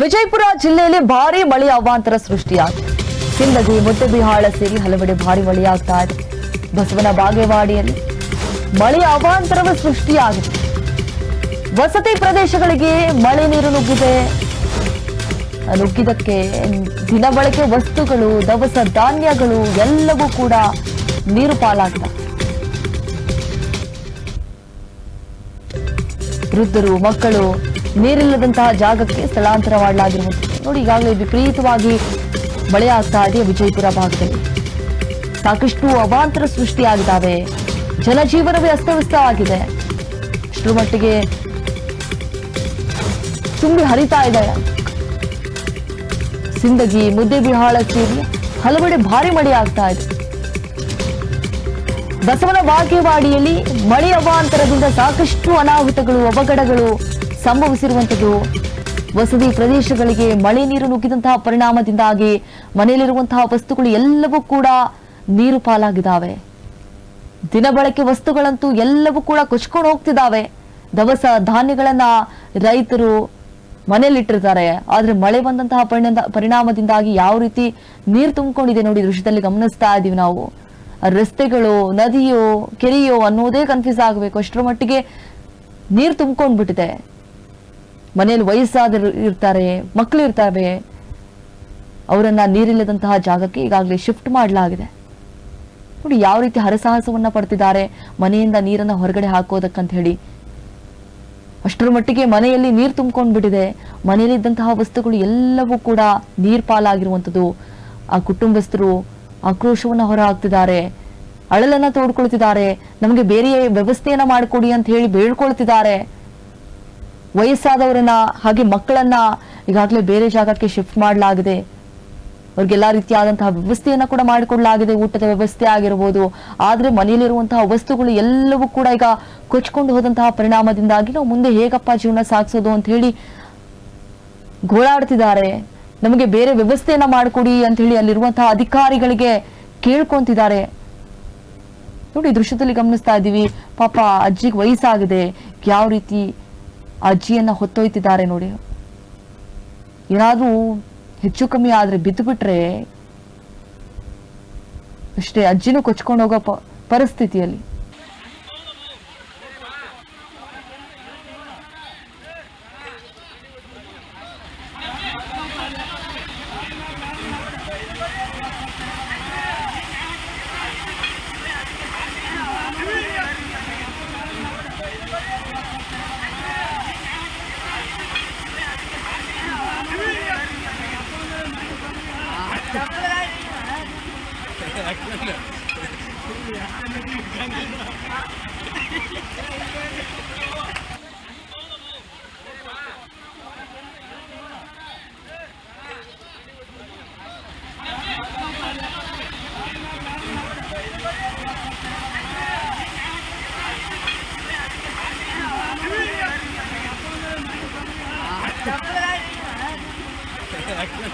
ವಿಜಯಪುರ ಜಿಲ್ಲೆಯಲ್ಲಿ ಭಾರಿ ಮಳೆ ಅವಾಂತರ ಸೃಷ್ಟಿಯಾಗಿದೆ. ಸಿಂದಗಿ, ಮುದ್ದೆಬಿಹಾಳ ಸೇರಿ ಹಲವೆಡೆ ಭಾರಿ ಮಳೆಯಾಗ್ತಾ ಇದೆ. ಬಸವನ ಬಾಗೇವಾಡಿಯಲ್ಲಿ ಮಳೆಯ ಅವಾಂತರವೇ ಸೃಷ್ಟಿಯಾಗಿದೆ. ವಸತಿ ಪ್ರದೇಶಗಳಿಗೆ ಮಳೆ ನೀರು ನುಗ್ಗಿದೆ. ನುಗ್ಗಿದಕ್ಕೆ ದಿನ ದಿನಬಳಕೆ ವಸ್ತುಗಳು, ದವಸ ಧಾನ್ಯಗಳು ಎಲ್ಲವೂ ಕೂಡ ನೀರು ಪಾಲಾಗಿದೆ ವೃದ್ಧರು, ಮಕ್ಕಳು ನೀರಿಲ್ಲದಂತಹ ಜಾಗಕ್ಕೆ ಸ್ಥಳಾಂತರ ಮಾಡಲಾಗಿರುವುದು ನೋಡಿ, ಈಗಾಗಲೇ ವಿಪರೀತವಾಗಿ ಮಳೆ ಆಗ್ತಾ ಇದೆ ವಿಜಯಪುರ ಭಾಗದಲ್ಲಿ. ಸಾಕಷ್ಟು ಅವಾಂತರ ಸೃಷ್ಟಿಯಾಗಿದ್ದಾವೆ. ಜನಜೀವನವೇ ಅಸ್ತವ್ಯಸ್ತ ಆಗಿದೆ. ಅಷ್ಟರ ಮಟ್ಟಿಗೆ ತುಂಬಿ ಹರಿತಾ ಇದೆ. ಸಿಂದಗಿ ಮುದ್ದೆಬಿಹಾಳ ಸೇರಿ ಹಲವೆಡೆ ಭಾರಿ ಮಳೆ ಆಗ್ತಾ ಇದೆ. ಬಸವನ ಬಾಗೇವಾಡಿಯಲ್ಲಿ ಮಳೆ ಅವಾಂತರದಿಂದ ಸಾಕಷ್ಟು ಅನಾಹುತಗಳು, ಅವಘಡಗಳು ಸಂಭವಿಸಿರುವಂಥದ್ದು. ವಸತಿ ಪ್ರದೇಶಗಳಿಗೆ ಮಳೆ ನೀರು ನುಗ್ಗಿದಂತಹ ಪರಿಣಾಮದಿಂದಾಗಿ ಮನೆಯಲ್ಲಿರುವಂತಹ ವಸ್ತುಗಳು ಎಲ್ಲವೂ ಕೂಡ ನೀರು ಪಾಲಾಗಿದ್ದಾವೆ. ದಿನಬಳಕೆ ವಸ್ತುಗಳಂತೂ ಎಲ್ಲವೂ ಕೂಡ ಕೊಚ್ಕೊಂಡು ಹೋಗ್ತಿದ್ದಾವೆ. ದವಸ ಧಾನ್ಯಗಳನ್ನ ರೈತರು ಮನೆಯಲ್ಲಿಟ್ಟಿರ್ತಾರೆ. ಆದ್ರೆ ಮಳೆ ಬಂದಂತಹ ಪರಿಣಾಮ, ಪರಿಣಾಮದಿಂದಾಗಿ ಯಾವ ರೀತಿ ನೀರು ತುಂಬಿಕೊಂಡಿದೆ ನೋಡಿ ದೃಶ್ಯದಲ್ಲಿ ಗಮನಿಸ್ತಾ ಇದೀವಿ ನಾವು. ರಸ್ತೆಗಳು, ನದಿಯೋ, ಕೆರೆಯೋ ಅನ್ನೋದೇ ಕನ್ಫ್ಯೂಸ್ ಆಗಬೇಕು. ಅಷ್ಟರ ಮಟ್ಟಿಗೆ ನೀರು ತುಂಬಿಕೊಂಡ್ಬಿಟ್ಟಿದೆ. ಮನೆಯಲ್ಲಿ ವಯಸ್ಸಾದರು ಇರ್ತಾರೆ ಮಕ್ಕಳು ಇರ್ತಾವೆ, ಅವರನ್ನ ನೀರಿಲ್ಲದಂತಹ ಜಾಗಕ್ಕೆ ಈಗಾಗಲೇ ಶಿಫ್ಟ್ ಮಾಡಲಾಗಿದೆ. ನೋಡಿ ಯಾವ ರೀತಿ ಹರಸಾಹಸವನ್ನ ಪಡ್ತಿದ್ದಾರೆ, ಮನೆಯಿಂದ ನೀರನ್ನ ಹೊರಗಡೆ ಹಾಕೋದಕ್ಕಂತ ಹೇಳಿ ಅಷ್ಟರ ಮಟ್ಟಿಗೆ ಮನೆಯಲ್ಲಿ ನೀರು ತುಂಬಿಕೊಂಡು ಬಿಟ್ಟಿದೆ ಮನೆಯಲ್ಲಿದ್ದಂತಹ ವಸ್ತುಗಳು ಎಲ್ಲವೂ ಕೂಡ ನೀರ್ ಪಾಲಾಗಿರುವಂಥದ್ದು. ಆ ಕುಟುಂಬಸ್ಥರು ಆಕ್ರೋಶವನ್ನ ಹೊರ ಹಾಕ್ತಿದ್ದಾರೆ ಅಳಲನ್ನ ತೋಡ್ಕೊಳ್ತಿದ್ದಾರೆ. ನಮಗೆ ಬೇರೆ ವ್ಯವಸ್ಥೆಯನ್ನ ಮಾಡಿಕೊಡಿ ಅಂತ ಹೇಳಿ ಬೇಡ್ಕೊಳ್ತಿದ್ದಾರೆ. ವಯಸ್ಸಾದವರನ್ನ ಹಾಗೆ ಮಕ್ಕಳನ್ನ ಈಗಾಗಲೇ ಬೇರೆ ಜಾಗಕ್ಕೆ ಶಿಫ್ಟ್ ಮಾಡಲಾಗಿದೆ. ಅವ್ರಿಗೆಲ್ಲ ರೀತಿಯಾದಂತಹ ವ್ಯವಸ್ಥೆಯನ್ನ ಕೂಡ ಮಾಡಿಕೊಡಲಾಗಿದೆ. ಊಟದ ವ್ಯವಸ್ಥೆ ಆಗಿರ್ಬೋದು, ಆದ್ರೆ ಮನೆಯಲ್ಲಿರುವಂತಹ ವಸ್ತುಗಳು ಎಲ್ಲವೂ ಕೂಡ ಈಗ ಕೊಚ್ಕೊಂಡು ಹೋದಂತಹ ಪರಿಣಾಮದಿಂದಾಗಿ ನಾವು ಮುಂದೆ ಹೇಗಪ್ಪ ಜೀವನ ಸಾಗಿಸೋದು ಅಂತ ಹೇಳಿ ಗೋಳಾಡ್ತಿದ್ದಾರೆ. ನಮಗೆ ಬೇರೆ ವ್ಯವಸ್ಥೆಯನ್ನ ಮಾಡಿಕೊಡಿ ಅಂತ ಹೇಳಿ ಅಲ್ಲಿರುವಂತಹ ಅಧಿಕಾರಿಗಳಿಗೆ ಕೇಳ್ಕೊಂತಿದ್ದಾರೆ. ನೋಡಿ ದೃಶ್ಯದಲ್ಲಿ ಗಮನಿಸ್ತಾ ಇದ್ದೀವಿ. ಪಾಪ ಅಜ್ಜಿಗೆ ವಯಸ್ಸಾಗಿದೆ. ಯಾವ ರೀತಿ ಅಜ್ಜಿಯನ್ನ ಹೊತ್ತೊಯ್ತಿದ್ದಾರೆ ನೋಡಿ. ಏನಾದ್ರೂ ಹೆಚ್ಚು ಕಮ್ಮಿ ಆದ್ರೆ ಬಿದ್ದು ಬಿಟ್ರೆ ಅಷ್ಟೇ ಅಜ್ಜಿನೂ ಕೊಚ್ಕೊಂಡು ಹೋಗೋ ಪರಿಸ್ಥಿತಿಯಲ್ಲಿ. Like,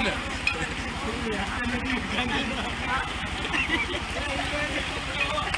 no. Yeah, I'm gonna do it again.